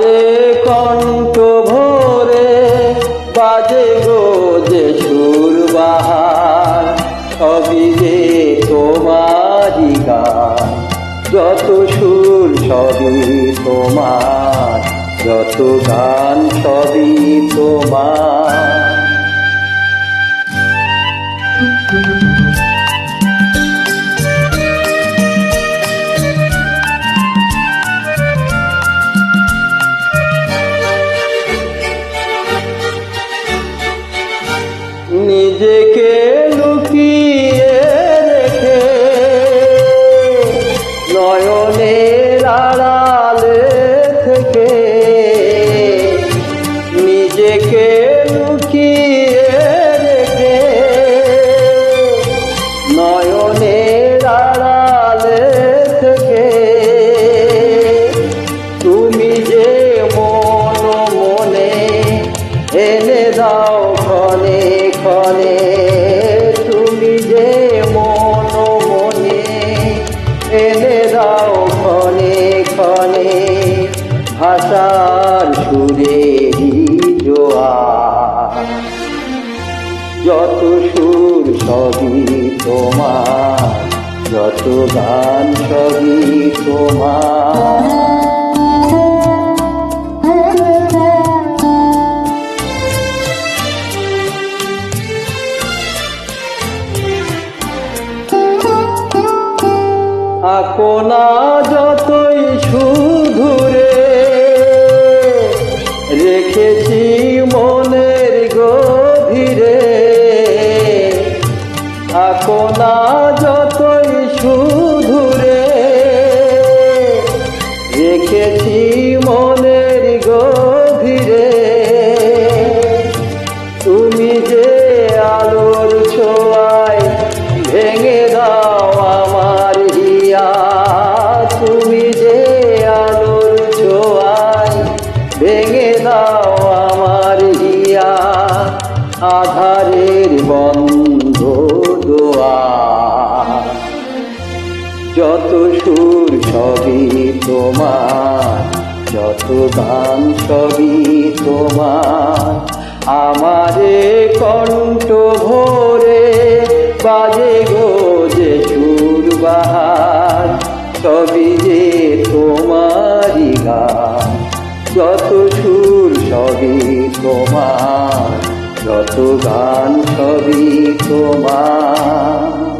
বাজে কণ্ঠ ভোরে, বাজে গো যে সুর বাহার। সবই যে তোমারি গান, যত সুর সবই তোমার, যত গান সবই তোমার। নিজেকে লুকিয়ে রেখে নয়নের আড়ালে থেকে নিজেকে দাও ক্ষণে ক্ষণে তুমি যে মন মনে এনে দাও ক্ষণে ক্ষণে ভাষার সুরে জোয়ার যত সুর সবই তোমার, যত গান সবই তোমার। আকোনা যতই সুধুরে। রেখেছি মনের গভীরে। আকোনা যতই সুধুরে। রেখেছি মনের গভীরে। তুমি যে আলোর ছোঁয়ায় ভেঙে দাও আধারের বন্ধ দোয়া যত সুর সবই তোমার, যত গান সবই তোমার। আমারে কণ্ঠ ভোরে বাজে গো যে সুর বাহার, সবই যে তোমারই গান, যত সুর সবই তোমার। যত গান সবই তোমার।